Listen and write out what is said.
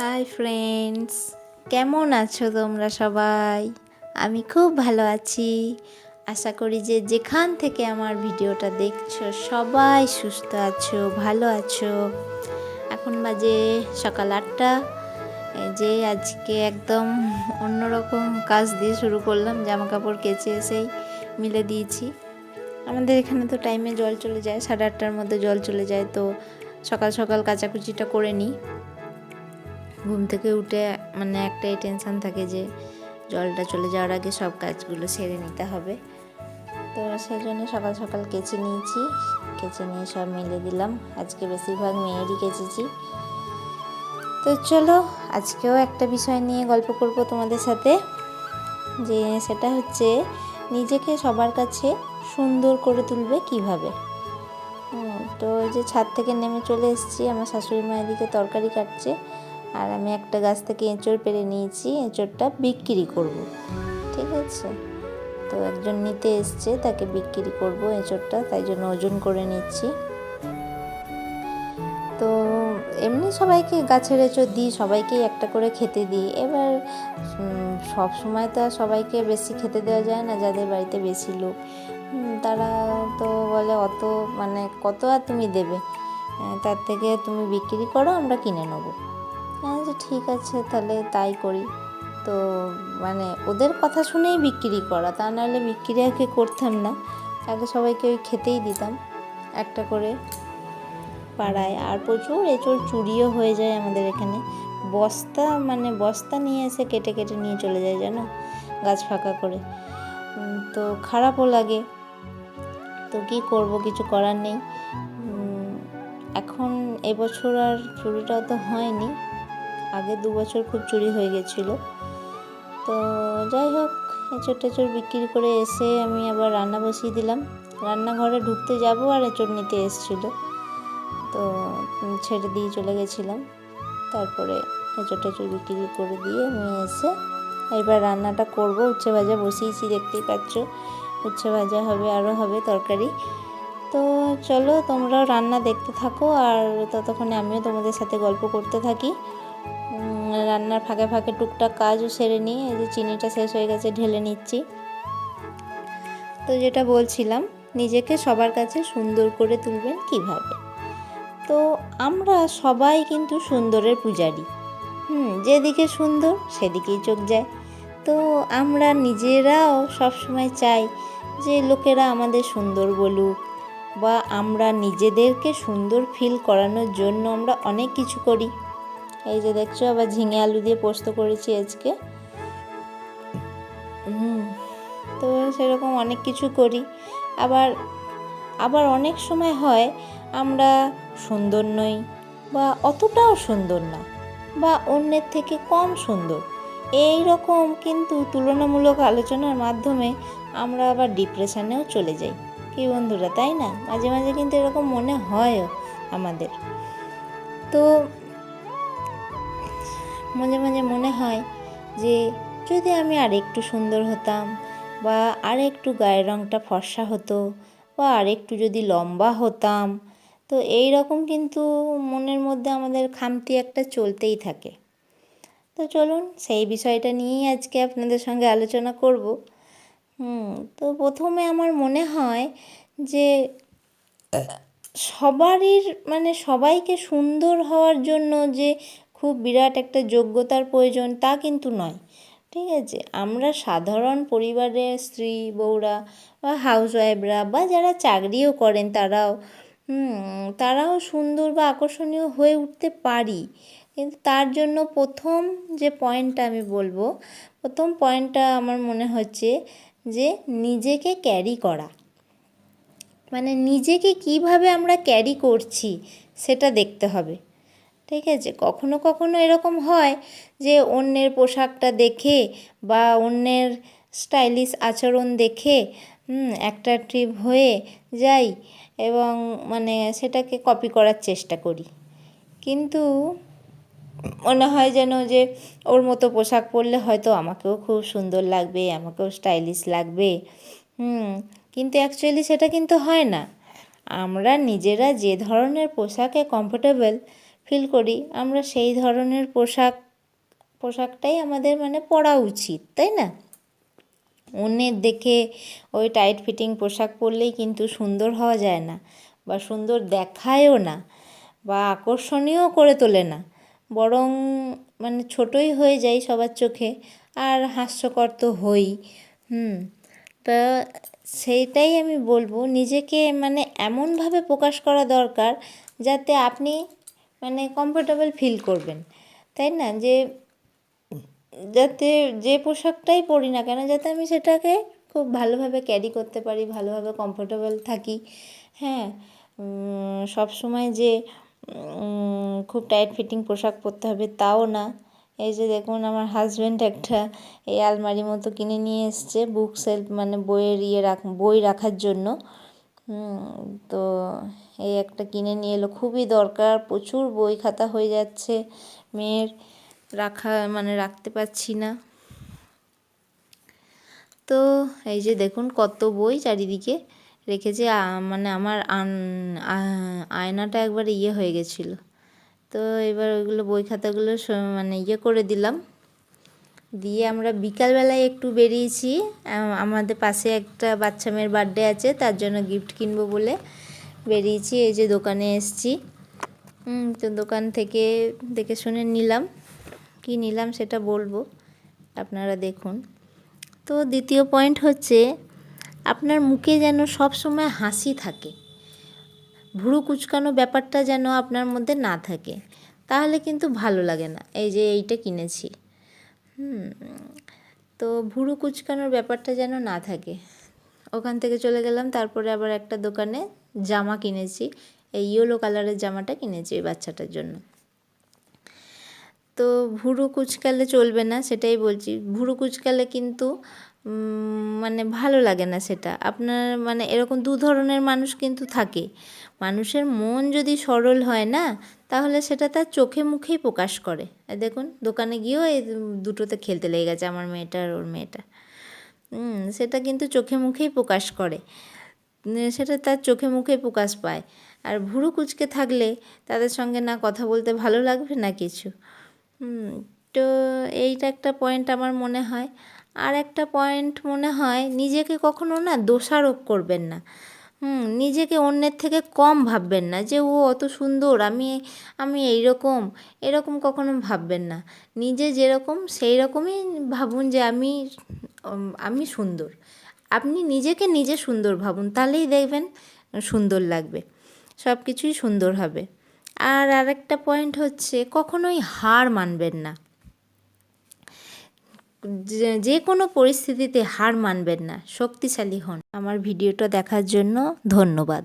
Hi friends কেমন আছো তোমরা সবাই? আমি খুব ভালো আছি। আশা করি যে যেখান থেকে আমার ভিডিওটা দেখছ, সবাই সুস্থ আছো, ভালো আছো। এখন বাজে সকাল আটটা। যে আজকে একদম অন্যরকম কাজ দিয়ে শুরু করলাম জামা কাপড় কেচে এসেই মিলে দিয়েছি। আমাদের এখানে তো টাইমে জল চলে যায়, সাড়ে আটটার মধ্যে জল চলে যায়, তো সকাল সকাল কাচাকুচিটা করে নিই। ঘুম থেকে উঠে মানে একটাই টেনশন থাকে যে জলটা চলে যাওয়ার আগে সব কাজগুলো সেরে নিতে হবে। তো সেই জন্য সকাল সকাল কেচে নিয়েছি। কেচে নিয়ে সব মিলে দিলাম। আজকে বেশিরভাগ মেয়েরই কেচেছি। তো চলো, আজকেও একটা বিষয় নিয়ে গল্প করব তোমাদের সাথে। যে সেটা হচ্ছে, নিজেকে সবার কাছে সুন্দর করে তুলবে কীভাবে? তো যে ছাদ থেকে নেমে চলে এসেছি। আমার শাশুড়ি মা এদিকে তরকারি কাটছে। আর আমি একটা গাছ থেকে এঁচড় পেরে নিয়েছি, এঁচড়টা বিক্রি করব। ঠিক আছে? তো একজন নিতে এসছে, তাকে বিক্রি করব এঁচড়টা, তাই জন্য ওজন করে নিচ্ছি। তো এমনি সবাইকে গাছের এঁচড় দিই, সবাইকেই একটা করে খেতে দিই। এবার সব সময় তো আর সবাইকে বেশি খেতে দেওয়া যায় না, যাদের বাড়িতে বেশি লোক। তারা তো বলে, অত মানে কত আর তুমি দেবে? তার থেকে তুমি বিক্রি করো, আমরা কিনে নেব। আচ্ছা ঠিক আছে, তাহলে তাই করি। তো মানে ওদের কথা শুনেই বিক্রি করা, তা নাহলে বিক্রি আগে করতাম না। আগে সবাইকে ওই খেতেই দিতাম, একটা করে পাড়ায়। আর প্রচুর এঁচড় চুরিও হয়ে যায় আমাদের এখানে। বস্তা মানে বস্তা নিয়ে এসে কেটে কেটে নিয়ে চলে যায়, জানো? গাছ ফাঁকা করে। তো খারাপও লাগে। তো কি করব, কিছু করার নেই। এখন এবছর আর চুরিটা তো হয়নি। আগে দু বছর খুব চুরি হয়ে গেছিল। তো যাই হোক, এঁচড় টেচড় বিক্রি করে এসে আমি আবার রান্না বসিয়ে দিলাম। রান্নাঘরে ঢুকতে যাব আর এঁচড় নিতে এসেছিল। তো ছেড়ে দিয়ে চলে গেছিলাম। তারপরে এঁচড় টেচড় বিক্রি করে দিয়ে আমি এসে এবার রান্নাটা করব। উচ্ছে ভাজা বসিয়েছি, দেখতেই পাচ্ছ। উচ্ছে ভাজা হবে আরও হবে তরকারি। তো চলো তোমরাও রান্না দেখতে থাকো আর ততক্ষণে আমিও তোমাদের সাথে গল্প করতে থাকি। রান্নার ফাঁকে ফাঁকে টুকটাক কাজও সেরে নিই। এই যে চিনিটা শেষ হয়ে গেছে, ঢেলে নিচ্ছি। তো যেটা বলছিলাম, নিজেকে সবার কাছে সুন্দর করে তুলবেন কীভাবে? তো আমরা সবাই কিন্তু সুন্দরের পূজারি। হুম, যেদিকে সুন্দর সেদিকেই চোখ যায়। তো আমরা নিজেরাও সবসময় চাই যে লোকেরা আমাদের সুন্দর বলুক বা আমরা নিজেদেরকে সুন্দর ফিল করানোর জন্য আমরা অনেক কিছু করি। এই যে দেখছ, আবার ঝিঙে আলু দিয়ে পোস্ত করেছি আজকে। হুম, তো সেরকম অনেক কিছু করি। আবার আবার অনেক সময় হয় আমরা সুন্দর নই, বা অতটাও সুন্দর না, বা অন্যের থেকে কম সুন্দর। এই রকম কিন্তু তুলনামূলক আলোচনার মাধ্যমে আমরা আবার ডিপ্রেশনেও চলে যাই। কি বন্ধুরা, তাই না? মাঝে মাঝে কিন্তু এরকম মনে হয়ও আমাদের। তো মাঝে মাঝে মনে হয় যে যদি আমি আর একটু সুন্দর হতাম বা আর একটু গায়ের রঙটা ফর্সা হতো বা আর একটু যদি লম্বা হতাম, তো এই রকম কিন্তু মনের মধ্যে আমাদের খামতি একটা চলতেই থাকে। তো চলুন সেই বিষয়টা নিয়েই আজকে আপনাদের সঙ্গে আলোচনা করব। তো প্রথমে আমার মনে হয় যে সবারই মানে সবাইকে সুন্দর হওয়ার জন্য যে খুব বিরাট একটা যোগ্যতার প্রয়োজন তা কিন্তু নয়। ঠিক আছে? আমরা সাধারণ পরিবারের স্ত্রী, বউরা বা হাউসওয়াইফরা বা যারা চাকরিও করেন তারাও তারাও সুন্দর বা আকর্ষণীয় হয়ে উঠতে পারি। কিন্তু তার জন্য প্রথম যে পয়েন্টটা আমি বলব, প্রথম পয়েন্টটা আমার মনে হচ্ছে যে নিজেকে ক্যারি করা। মানে নিজেকে কীভাবে আমরা ক্যারি করছি সেটা দেখতে হবে। ঠিক আছে কখনো কখনো এরকম হয় যে অন্যের পোশাকটা দেখে বা অন্যের স্টাইলিশ আচরণ দেখে একটা ট্রিপ হয়ে যাই এবং মানে সেটাকে কপি করার চেষ্টা করি। কিন্তু মনে হয় যেন যে ওর মতো পোশাক পরলে হয়তো আমাকেও খুব সুন্দর লাগবে, আমাকেও স্টাইলিশ লাগবে, হুম, কিন্তু অ্যাকচুয়ালি সেটা কিন্তু হয় না। আমরা নিজেরা যে ধরনের পোশাকে কমফোর্টেবল ফিল করি, আমরা সেই ধরনের পোশাক, পোশাকটাই আমাদের মানে পরা উচিত, তাই না? অন্যের দেখে ওই টাইট ফিটিং পোশাক পরলেই কিন্তু সুন্দর হওয়া যায় না, বা সুন্দর দেখায়ও না, বা আকর্ষণীয় করে তোলে না, বরং মানে ছোটই হয়ে যাই সবার চোখে, আর হাস্যকর তো হই, হুম, তা সেইটাই আমি বলব, নিজেকে মানে এমনভাবে প্রকাশ করা দরকার, যাতে আপনি মানে কমফোর্টেবল ফিল করবেন, তাই না? যে যাতে যে পোশাকটাই পরি না কেন, যাতে আমি সেটাকে খুব ভালোভাবে ক্যারি করতে পারি, ভালোভাবে কমফোর্টেবল থাকি হ্যাঁ? সব সময় যে খুব টাইট ফিটিং পোশাক পরতে হবে তাও না। এই যে দেখুন, আমার হাজব্যান্ড একটা এই আলমারি মতো কিনে নিয়ে এসছে বুক সেলফ মানে বইয়ের ইয়ে রাখ, বই রাখার জন্য। তো এই একটা কিনে নিয়ে এলো। খুবই দরকার, প্রচুর বই খাতা হয়ে যাচ্ছে, মেয়ের রাখা মানে রাখতে পারছি না। তো এই যে দেখুন কত বই চারিদিকে রেখেছে মানে আমার আয়নাটা একবার ইয়ে হয়ে গেছিল। তো এবার ওইগুলো বই খাতাগুলো মানে ইয়ে করে দিলাম। দিয়ে আমরা বিকালবেলায় একটু বেরিয়েছি। আমাদের পাশে একটা বাচ্চা মেয়ের বার্থডে আছে, তার জন্য গিফট কিনবো বলে বেরিয়েছি, এই যে দোকানে এসছি। তো দোকান থেকে দেখে শুনে নিলাম। কি নিলাম সেটা বলব, আপনারা দেখুন। তো দ্বিতীয় পয়েন্ট হচ্ছে, আপনার মুখে যেন সব সময় হাসি থাকে। ভুরু কুচকানো ব্যাপারটা যেন আপনার মধ্যে না থাকে। তাহলে কিন্তু ভালো লাগে না। এই যে এইটা কিনেছি। হুম। তো ভুরু কুচকানোর ব্যাপারটা যেন না থাকে। ওখান থেকে চলে গেলাম, তারপরে আবার একটা দোকানে জামা কিনেছি। এই ইয়েলো কালারের জামাটা কিনেছি ওই বাচ্চাটার জন্য। তো ভুরু কুচকালে চলবে না, সেটাই বলছি। ভুরু কুচকালে কিন্তু মানে ভালো লাগে না সেটা। আপনার মানে এরকম দু ধরনের মানুষ কিন্তু থাকে। মানুষের মন যদি সরল হয় না, তাহলে সেটা তার চোখে মুখেই প্রকাশ করে। দেখুন, দোকানে গিয়েও এই দুটোতে খেলতে লেগে গেছে, আমার মেয়েটা আর ওর মেয়েটা। সেটা কিন্তু চোখে মুখেই প্রকাশ করে। সেটা তার চোখে মুখেই প্রকাশ পায়। আর ভুরু কুচকে থাকলে তাদের সঙ্গে না কথা বলতে ভালো লাগবে না কিছু। তো এইটা একটা পয়েন্ট আমার মনে হয়। আর একটা পয়েন্ট মনে হয়, নিজেকে কখনো না দোষারোপ করবেন না। হুম, নিজেকে অন্যের থেকে কম ভাববেন না যে, ও, অত সুন্দর, আমি আমি এইরকম। এরকম কখনো ভাববেন না। নিজে যেরকম সেই রকমই ভাবুন যে, আমি আমি সুন্দর। আপনি নিজেকে নিজে সুন্দর ভাবুন, তাহলেই দেখবেন সুন্দর লাগবে সব কিছুই সুন্দর হবে। আর আরেকটা পয়েন্ট হচ্ছে, কখনোই হার মানবেন না। যে কোনো পরিস্থিতিতে হার মানবেন না শক্তিশালী হন। আমার ভিডিওটা দেখার জন্য ধন্যবাদ।